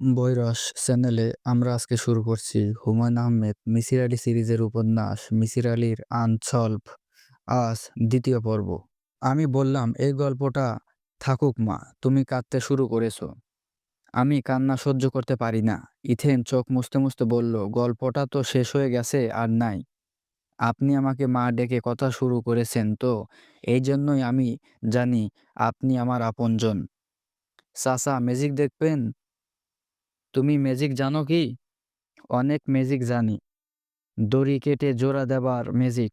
বৈরস চ্যানেলে আমরা আজকে শুরু করছি হুমায়ুন আহমেদ মিসির আলী সিরিজের উপন্যাস, মিসির আলীর আনসলভ। আজ দ্বিতীয় পর্ব। আমি বললাম, এই গল্পটা থাকুক মা, তুমি কাঁদতে শুরু করেছ। আমি কান্না সহ্য করতে পারি না। ইথেন চোখ মুছতে মুছতে বলল, গল্পটা তো শেষ হয়ে গেছে আর নাই। আপনি আমাকে মা ডেকে কথা শুরু করেছেন তো, এই জন্যই আমি জানি আপনি আমার আপনজন। চাচা ম্যাজিক দেখবেন? তুমি ম্যাজিক জানো কি? অনেক ম্যাজিক জানি। দড়ি কেটে জোড়া দেবার ম্যাজিক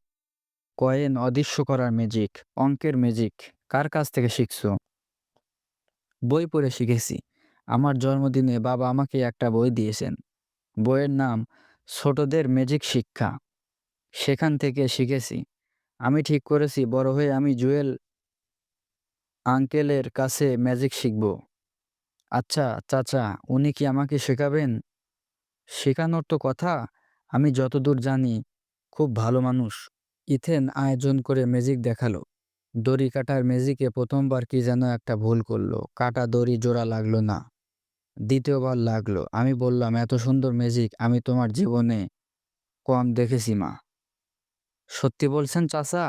কয়েন অদৃশ্য করার ম্যাজিক অঙ্কের ম্যাজিক কার কাছ থেকে শিখছো? বই পড়ে শিখেছি। আমার জন্মদিনে বাবা আমাকে একটা বই দিয়েছেন। বইয়ের নাম, ছোটদের ম্যাজিক শিক্ষা। সেখান থেকে শিখেছি। আমি ঠিক করেছি, বড় হয়ে আমি জুয়েল আঙ্কেলের কাছে ম্যাজিক শিখব। আচ্ছা চাচা উনি কি আমাকে শেখাবেন? শেখানোর তো কথা। আমি যতদূর জানি, খুব ভালো মানুষ। ইথেন আয়োজন করে ম্যাজিক দেখাল। দড়ি কাটার ম্যাজিকে প্রথমবার কি যেন একটা ভুল করল। কাটা দড়ি জোড়া লাগল না। দ্বিতীয়বার লাগল। আমি বললাম, এত সুন্দর ম্যাজিক, আমি তোমার জীবনে কম দেখেছি, মা। সত্যি বলছেন চাচা?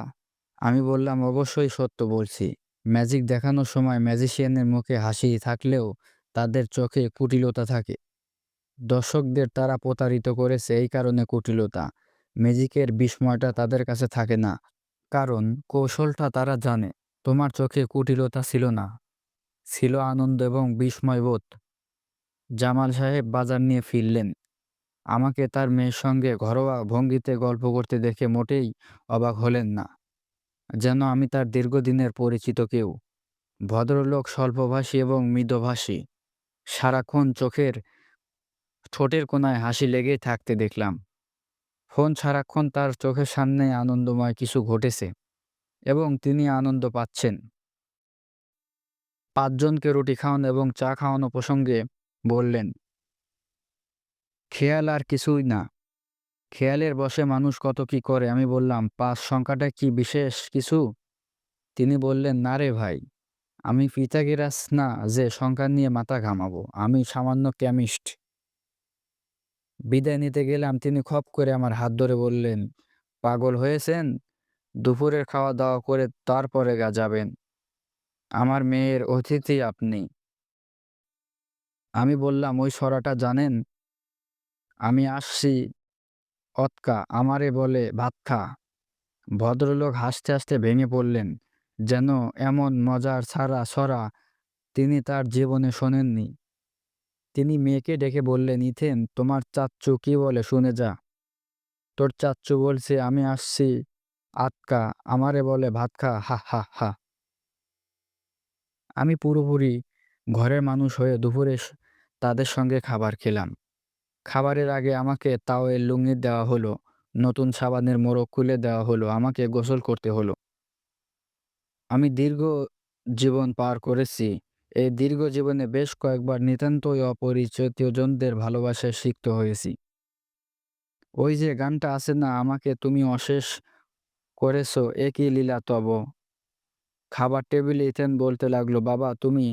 আমি বললাম, অবশ্যই সত্য বলছি। ম্যাজিক দেখানোর সময় ম্যাজিশিয়ানের মুখে হাসি থাকলেও তাদের চোখে কুটিলতা থাকে। দর্শকদের তারা প্রতারিত করেছে এই কারণে কুটিলতা। ম্যাজিকের বিস্ময়টা তাদের কাছে থাকে না। কারণ কৌশলটা তারা জানে, তোমার চোখে কুটিলতা ছিল না। ছিল আনন্দ এবং বিস্ময়বোধ। জামাল সাহেব বাজার নিয়ে ফিরলেন। আমাকে তার মেয়ের সঙ্গে ঘরোয়া ভঙ্গিতে গল্প করতে দেখে মোটেই অবাক হলেন না। যেন আমি তার দীর্ঘদিনের পরিচিত কেউ। ভদ্রলোক স্বল্পভাষী এবং মৃদভাষী। সারাক্ষণ চোখের ঠোঁটের কোনায় হাসি লেগেই থাকতে দেখলাম। ফোন সারাক্ষণ তার চোখের সামনে আনন্দময় কিছু ঘটেছে এবং তিনি আনন্দ পাচ্ছেন। পাঁচজনকে রুটি খাওয়ানো এবং চা খাওয়ানো প্রসঙ্গে বললেন, খেয়াল আর কিছুই না। খেয়ালের বসে মানুষ কত কি করে? আমি বললাম, পাঁচ সংখ্যাটা কি বিশেষ কিছু? তিনি বললেন, না রে ভাই আমি পিতাগিরাস না যে সংখ্যা নিয়ে মাথা ঘামাবো, আমি সামান্য কেমিস্ট। বিদায় নিতে গেলাম, তিনি খপ করে আমার হাত ধরে বললেন, পাগল হয়েছেন? দুপুরের খাওয়া দাওয়া করে তারপরে গা যাবেন। আমার মেয়ের অতিথি আপনি। আমি বললাম, ওই সরাটা জানেন? আমি আসছি। অতকা আমারে বলে, ভাত খা। ভদ্রলোক হাসতে হাসতে ভেঙে পড়লেন যেন এমন মজার ছাড়া সরা তিনি তার জীবনে শোনেননি। তিনি মেয়েকে ডেকে বললেন, ইথেন, তোমার চাচ্চু কি বলে? শুনে যা। তোর চাচ্চু বলছে, আমি আসছি আতকা আমারে বলে, ভাত খা, হা হা হা। আমি পুরোপুরি ঘরের মানুষ হয়ে দুপুরে তাদের সঙ্গে খাবার খেলাম। খাবারের আগে আমাকে তাওয়ের লুঙ্গি দেওয়া হলো, নতুন সাবানের মোড়ক খুলে দেওয়া হলো, আমাকে গোসল করতে হলো। আমি দীর্ঘ জীবন পার করেছি। এই দীর্ঘ জীবনে বেশ কয়েকবার নিতান্তই অপরিচিতজনদের ভালোবাসায় সিক্ত হয়েছি। ওই যে গানটা আছে না, আমাকে তুমি অশেষ করেছ, একই লীলা তব। খাবার টেবিলে ইথেন বলতে লাগল, বাবা, তুমি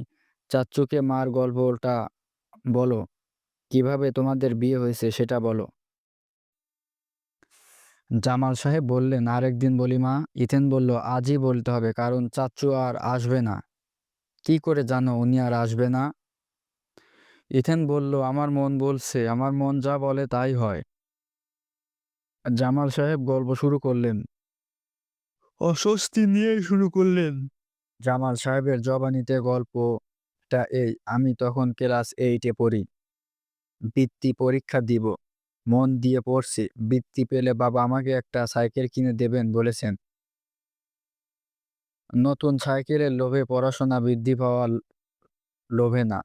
চাচ্চুকে মার গল্পটা বলো। কীভাবে তোমাদের বিয়ে হয়েছে সেটা বলো। জামাল সাহেব বললেন আরেকদিন বলি মা। ইথেন বলল আজই বলতে হবে কারণ চাচ্চু আর আসবে না। কি করে জানো উনি আর আসবে না? ইথেন বলল আমার মন বলছে আমার মন যা বলে তাই হয়। জামাল সাহেব গল্প শুরু করলেন। অস্বস্তি নিয়ে শুরু করলেন। জামাল সাহেবের জবানিতে গল্পটা এই আমি তখন ক্লাস এইটে পড়ি। বৃত্তি পরীক্ষা দিব। মন দিয়ে পড়ছি, বৃত্তি পেলে বাবা আমাকে একটা সাইকেল কিনে দেবেন বলেছেন। নতুন সাইকেলের লোভে পড়াশোনা বৃদ্ধি পাওয়া লোভে না।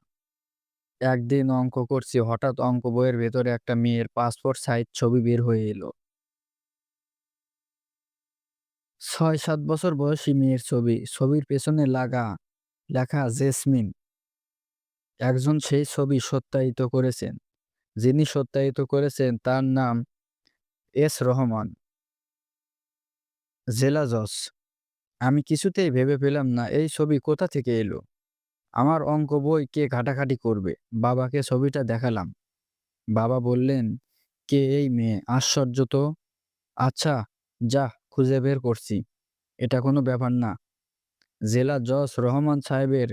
একদিন অঙ্ক করছি, হঠাৎ অঙ্ক বইয়ের ভেতরে একটা মেয়ের পাসপোর্ট সাইজ ছবি বের হয়ে এলো। ছয় সাত বছর বয়সী মেয়ের ছবি, ছবির পেছনে লাগা, লেখা জেসমিন। একজন সেই ছবি সত্যায়িত করেছেন। যিনি সত্যায়িত করেছেন, তার নাম এস রহমান। জেলা জজ। আমি কিছুতেই ভেবে পেলাম না, এই ছবি কোথা থেকে এলো? আমার অঙ্ক বই কে ঘাটাঘাটি করবে? বাবাকে ছবিটা দেখালাম। বাবা বললেন, কে এই মেয়ে? আশ্চর্য তো? আচ্ছা যা, খুঁজে বের করছি। এটা কোনো ব্যাপার না। জেলা জজ রহমান সাহেবের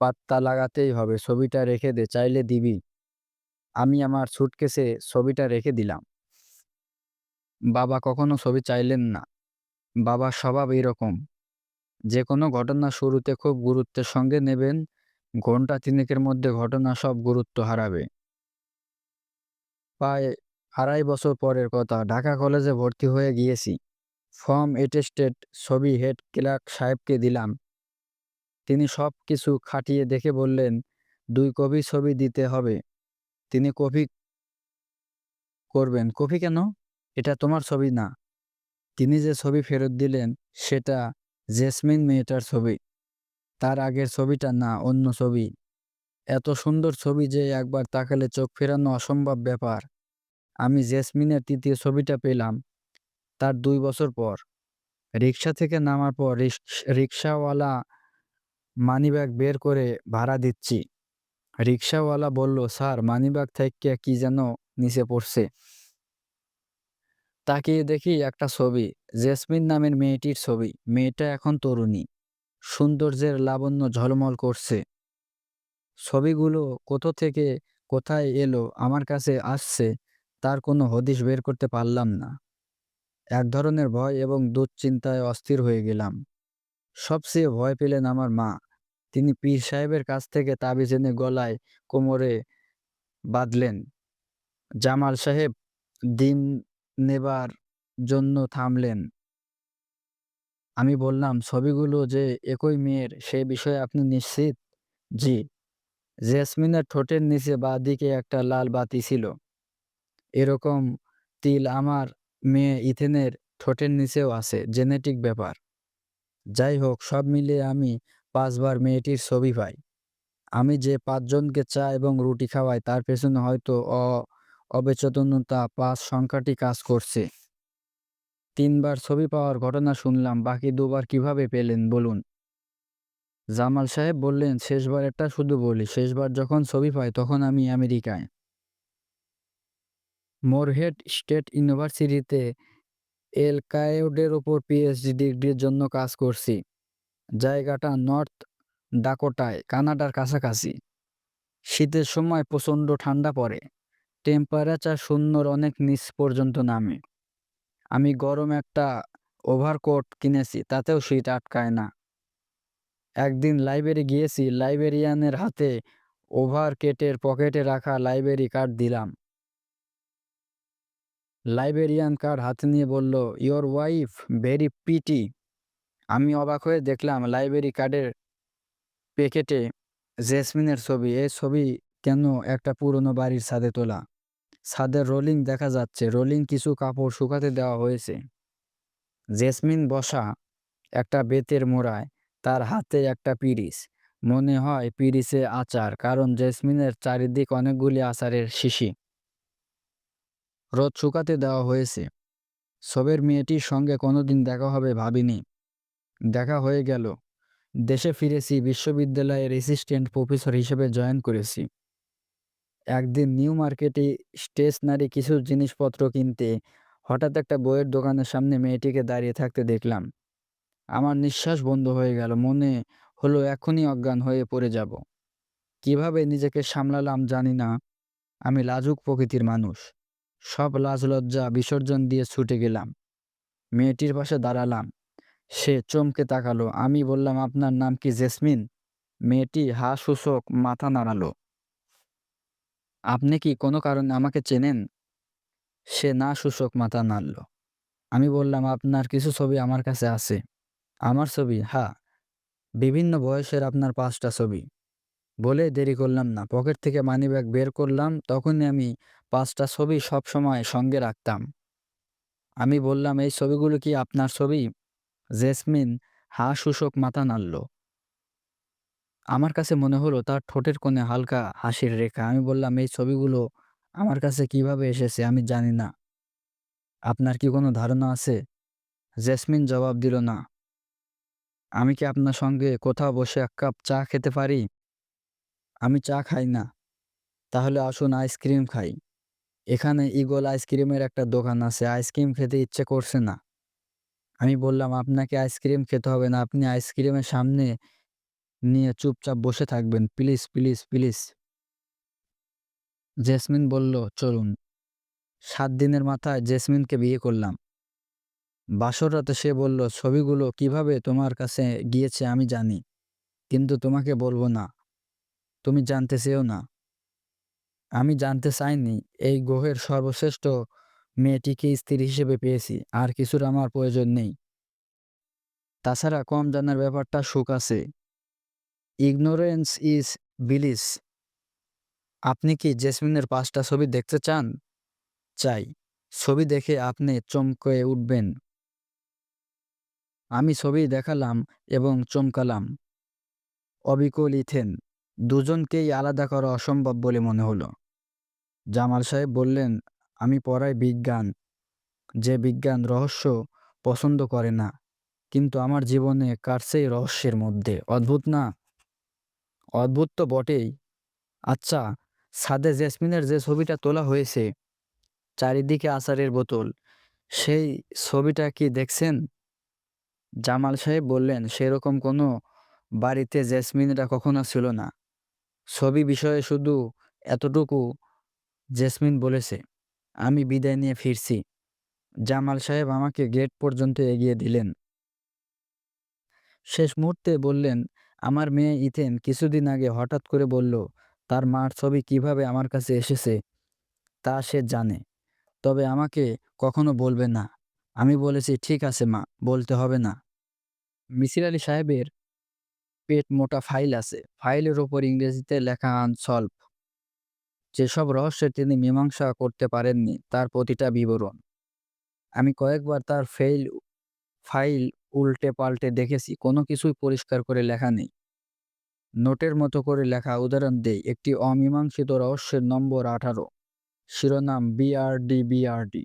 পাত্তা লাগাতেই হবে। ছবিটা রেখে দে, চাইলে দিবি। আমি আমার সুটকেসে ছবিটা রেখে দিলাম। বাবা কখনো ছবি চাইলেন না। বাবার স্বভাব এরকম। যে কোনো ঘটনা শুরুতে খুব গুরুত্বের সঙ্গে নেবেন, ঘণ্টা তিনেকের মধ্যে ঘটনা সব গুরুত্ব হারাবে। প্রায় আড়াই বছর পরের কথা, ঢাকা কলেজে ভর্তি হয়ে গিয়েছি। ফর্ম এটেস্টেড ছবি হেড ক্লার্ক সাহেবকে দিলাম। তিনি সব কিছু খাটিয়ে দেখে বললেন, দুই কপি ছবি দিতে হবে। তিনি কপি করবেন। কপি কেন? এটা তোমার ছবি না। তিনি যে ছবি ফেরত দিলেন, সেটা জেসমিন মেয়েটার ছবি। তার আগের ছবিটা না, অন্য ছবি। এত সুন্দর ছবি যে একবার তাকালে চোখ ফেরানো অসম্ভব ব্যাপার। আমি জেসমিনের তৃতীয় ছবিটা পেলাম, তার দুই বছর পর। রিক্সা থেকে নামার পর রিক্স- রিক্সাওয়ালা মানিব্যাগ বের করে ভাড়া দিচ্ছি। রিক্সাওয়ালা বলল, স্যার, মানিব্যাগ থেকে কি যেন নিচে পড়ছে। তাকিয়ে দেখি একটা ছবি, জেসমিন নামের মেয়েটির ছবি। মেয়েটা এখন তরুণী। সৌন্দর্যের লাবণ্য ঝলমল করছে। ছবিগুলো কোথা থেকে কোথায় এলো, আমার কাছে আসছে, তার কোনো হদিশ বের করতে পারলাম না। এক ধরনের ভয় এবং দুশ্চিন্তায় অস্থির হয়ে গেলাম। সবচেয়ে ভয় পেলেন আমার মা। তিনি পীর সাহেবের কাছ থেকে তাবিজ এনে গলায় কোমরে বাঁধলেন। জামাল সাহেব দিন নেবার জন্য থামলেন। আমি বললাম, ছবিগুলো যে একই মেয়ের, সে বিষয়ে আপনি নিশ্চিত? জি। জেসমিনের ঠোঁটের নিচে বা দিকে একটা লাল বাতি ছিল। এরকম তিল আমার মেয়ে ইথেনের ঠোঁটের নিচেও আছে, জেনেটিক ব্যাপার। যাই হোক, সব মিলিয়ে আমি পাঁচবার মেয়েটির ছবি পাই। আমি যে পাঁচজনকে চা এবং রুটি খাওয়াই, তার পেছনে হয়তো অ অবেচেতনতা পাঁচ সংখ্যাটি কাজ করছে। তিনবার ছবি পাওয়ার ঘটনা শুনলাম, বাকি দুবার কীভাবে পেলেন বলুন? জামাল সাহেব বললেন, শেষবার একটা শুধু বলি, শেষবার যখন ছবি পাই তখন আমি আমেরিকায়। মোরহেড স্টেট ইউনিভার্সিটিতে এল কায়োডের ওপর পিএইচডি ডিগ্রির জন্য কাজ করছি। জায়গাটা নর্থ ডাকোটায়, কানাডার কাছাকাছি। শীতের সময় প্রচণ্ড ঠান্ডা পড়ে। টেম্পারেচার শূন্যর অনেক নিচ পর্যন্ত নামে। আমি গরম একটা ওভারকোট কিনেছি, তাতেও শীত আটকায় না। একদিন লাইব্রেরি গিয়েছি, লাইব্রেরিয়ানের হাতে ওভারকেটের পকেটে রাখা লাইব্রেরি কার্ড দিলাম। লাইব্রেরিয়ান কার্ড হাতে নিয়ে বলল ইয়োর ওয়াইফ ভেরি পিটি আমি অবাক হয়ে দেখলাম লাইব্রেরি কার্ডের প্যাকেটে জেসমিনের ছবি। এই ছবি কেন একটা পুরনো বাড়ির ছাদে তোলা? ছাদের রোলিং দেখা যাচ্ছে। রোলিং কিছু কাপড় শুকাতে দেওয়া হয়েছে। জেসমিন বসা একটা বেতের মোড়ায়, তার হাতে একটা পিরিস। মনে হয় পিরিসে আচার, কারণ জেসমিনের চারিদিক অনেকগুলি আচারের শিশি। রোদ শুকাতে দেওয়া হয়েছে। ছবির মেয়েটির সঙ্গে কোনোদিন দেখা হবে ভাবিনি। দেখা হয়ে গেল। দেশে ফিরেছি, বিশ্ববিদ্যালয়ের অ্যাসিস্ট্যান্ট প্রফেসর হিসেবে জয়েন করেছি। একদিন নিউ মার্কেটে স্টেশনারি কিছু জিনিসপত্র কিনতে হঠাৎ একটা বইয়ের দোকানের সামনে মেয়েটিকে দাঁড়িয়ে থাকতে দেখলাম। আমার নিঃশ্বাস বন্ধ হয়ে গেল, মনে হলো এখনই অজ্ঞান হয়ে পড়ে যাব। কীভাবে নিজেকে সামলালাম জানি না। আমি লাজুক প্রকৃতির মানুষ। সব লাজ লজ্জা, বিসর্জন দিয়ে ছুটে গেলাম। মেয়েটির পাশে দাঁড়ালাম। সে চমকে তাকালো। আমি বললাম, আপনার নাম কি জেসমিন? মেয়েটি হা সূচক মাথা নাড়ালো। আপনি কি কোনো কারণে আমাকে চেনেন? সে না সূচক মাথা নাড়ল। আমি বললাম, আপনার কিছু ছবি আমার কাছে আছে। আমার ছবি? হ্যাঁ বিভিন্ন বয়সের আপনার পাঁচটা ছবি। বলে দেরি করলাম না। পকেট থেকে মানিব্যাগ বের করলাম। তখনই আমি পাঁচটা ছবি সব সময় সঙ্গে রাখতাম। আমি বললাম, এই ছবিগুলো কি আপনার ছবি? জেসমিন হা সূচক মাথা নাড়ল। আমার কাছে মনে হলো তার ঠোঁটের কোণে হালকা হাসির রেখা। আমি বললাম, এই ছবিগুলো আমার কাছে কীভাবে এসেছে আমি জানি না। আপনার কি কোনো ধারণা আছে? জেসমিন জবাব দিল, না। আমি কি আপনার সঙ্গে কোথাও বসে এক কাপ চা খেতে পারি? আমি চা খাই না। তাহলে আসুন আইসক্রিম খাই। এখানে ইগল আইসক্রিমের একটা দোকান আছে। আইসক্রিম খেতে ইচ্ছে করছে না। আমি বললাম, আপনাকে আইসক্রিম খেতে হবে না। আপনি আইসক্রিমের সামনে নিয়ে চুপচাপ বসে থাকবেন। Please please please. জেসমিন বলল, চলুন। সাত দিনের মাথায় জেসমিনকে বিয়ে করলাম। বাসর রাতে সে বলল, ছবিগুলো কীভাবে তোমার কাছে গিয়েছে আমি জানি, কিন্তু তোমাকে বলব না। তুমি জানতে চেয়েও না। আমি জানতে চাইনি। এই গ্রহের সর্বশ্রেষ্ঠ মেয়েটিকে স্ত্রী হিসেবে পেয়েছি, আর কিছুর আমার প্রয়োজন নেই। তাছাড়া কম জানার ব্যাপারটা সুখ আছে। ইগনোরেন্স ইজ বিলিস আপনি কি জেসমিনের পাঁচটা ছবি দেখতে চান? চাই। ছবি দেখে আপনি চমকে উঠবেন। আমি ছবি দেখালাম এবং চমকালাম। অবিকল ইথেন দুজনকেই আলাদা করা অসম্ভব বলে মনে হলো। জামাল সাহেব বললেন আমি পড়াই বিজ্ঞান। যে বিজ্ঞান রহস্য পছন্দ করে না, কিন্তু আমার জীবনে কাটছে রহস্যের মধ্যে? অদ্ভুত না? অদ্ভুত তো বটেই। আচ্ছা ছাদে জেসমিনের যে ছবিটা তোলা হয়েছে, চারিদিকে আচারের বোতল, সেই ছবিটা কি দেখছেন? জামাল সাহেব বললেন, সেরকম কোনো বাড়িতে জেসমিনটা কখনো ছিল না। ছবি বিষয়ে শুধু এতটুকু জেসমিন বলেছে। আমি বিদায় নিয়ে ফিরছি। জামাল সাহেব আমাকে গেট পর্যন্ত এগিয়ে দিলেন। শেষ মুহূর্তে বললেন, আমার মেয়ে ইথেন কিছুদিন আগে হঠাৎ করে বলল, তার মার ছবি কীভাবে আমার কাছে এসেছে, তা সে জানে। তবে আমাকে কখনো বলবে না। আমি বলেছি, ঠিক আছে মা, বলতে হবে না। মিসির আলী সাহেবের পেট মোটা ফাইল আছে। ফাইলের ওপর ইংরেজিতে লেখা আনসলভ। যেসব রহস্যের তিনি মীমাংসা করতে পারেননি, তার প্রতিটা বিবরণ। আমি কয়েকবার তার ফেইল ফাইল উল্টে পাল্টে দেখেছি, কোনো কিছুই পরিষ্কার করে লেখা নেই। নোটের মতো করে লেখা, উদাহরণ দেই, একটি অমীমাংসিত রহস্যের নম্বর আঠারো, শিরোনাম বিআরডি বিআরডি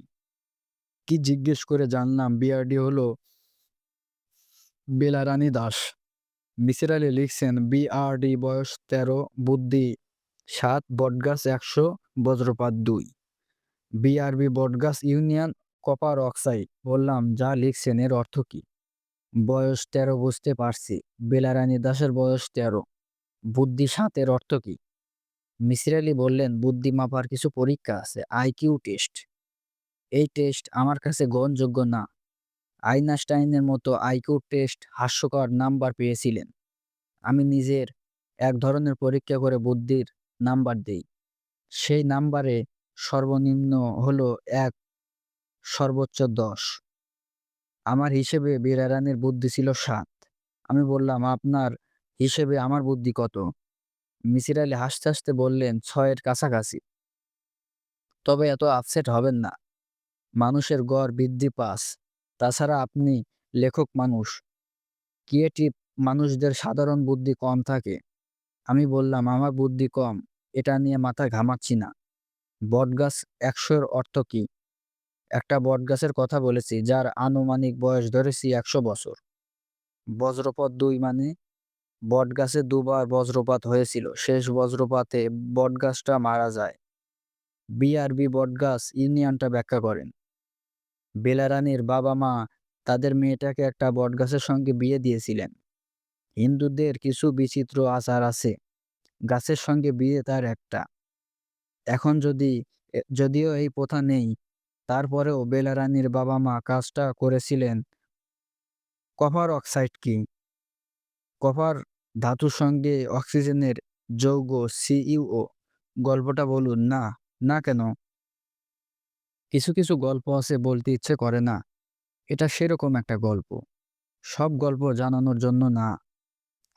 কি জিজ্ঞেস করে জানলাম বিআরডি হলো বেলারানী দাস। মিসির আলী লিখছেন বিআরডি বয়স তেরো, বুদ্ধি সাত বটগাছ একশো, বজ্রপাত দুই। বিআরবি বটগাছ ইউনিয়ন কপার অক্সাইড, বললাম, যা লিখছেন এর অর্থ কি? বয়স তেরো, বুঝতে পারছি। বেলারানী দাসের বয়স তেরো। বুদ্ধি সাতের অর্থ কি? মিসির আলী বললেন, বুদ্ধি মাপার কিছু পরীক্ষা আছে আইকিউ টেস্ট। এই টেস্ট আমার কাছে গ্রহণযোগ্য না। আইনাস্টাইনের মতো আইকিউ টেস্ট হাস্যকর নাম্বার পেয়েছিলেন। আমি নিজের এক ধরনের পরীক্ষা করে বুদ্ধির নাম্বার দেই। সেই নাম্বারে সর্বনিম্ন হলো এক, সর্বোচ্চ দশ। আমার হিসেবে বিরারানের বুদ্ধি ছিল সাত। আমি বললাম, আপনার হিসেবে আমার বুদ্ধি কত? মিসির আলী হাসতে হাসতে বললেন, ছয়ের কাছাকাছি। তবে এত আপসেট হবেন না। মানুষের গড় বৃদ্ধি পাস। তাছাড়া আপনি লেখক মানুষ। ক্রিয়েটিভ মানুষদের সাধারণ বুদ্ধি কম থাকে। আমি বললাম, আমার বুদ্ধি কম, এটা নিয়ে মাথা ঘামাচ্ছি না। বটগাছ একশোর অর্থ কি? একটা বটগাছের কথা বলেছি, যার আনুমানিক বয়স ধরেছি একশো বছর। বজ্রপথ দুই মানে বটগাছে দুবার বজ্রপাত হয়েছিল, শেষ বজ্রপাতে বটগাছটা মারা যায়। বিআরবি বটগাছ ইউনিয়নটা ব্যাখ্যা করেন। বেলারানির বাবা মা তাদের মেয়েটাকে একটা বটগাছের সঙ্গে বিয়ে দিয়েছিলেন। হিন্দুদের কিছু বিচিত্র আচার আছে। গাছের সঙ্গে বিয়ে তার একটা। এখন যদি যদিও এই প্রথা নেই, তারপরেও বেলারানীর বাবা মা কাজটা করেছিলেন। কপার অক্সাইড কি। কপার ধাতুর সঙ্গে অক্সিজেনের যৌগ সিইউও গল্পটা বলুন, না না কেন? কিছু কিছু গল্প আছে বলতে ইচ্ছে করে না। এটা সেরকম একটা গল্প। সব গল্প জানানোর জন্য না।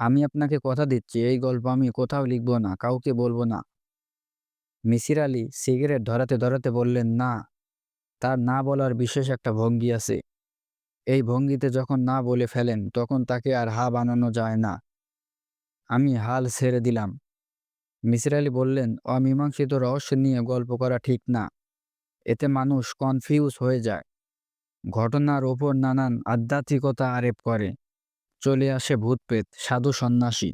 আমি আপনাকে কথা দিচ্ছি, এই গল্প আমি কোথাও লিখব না, কাউকে বলব না। মিসির আলী সিগারেট ধরাতে ধরাতে বললেন, না। তার না বলার বিশেষ একটা ভঙ্গি আছে। এই ভঙ্গিতে যখন না বলে ফেলেন, তখন তাকে আর হা বানানো যায় না। আমি হাল ছেড়ে দিলাম। মিসির আলী বললেন, অমীমাংসিত রহস্য নিয়ে গল্প করা ঠিক না। এতে মানুষ কনফিউজ হয়ে যায়। ঘটনার ওপর নানান আধ্যাত্মিকতা আরেপ করে। চলে আসে ভূতপ্রেত সাধু সন্ন্যাসী।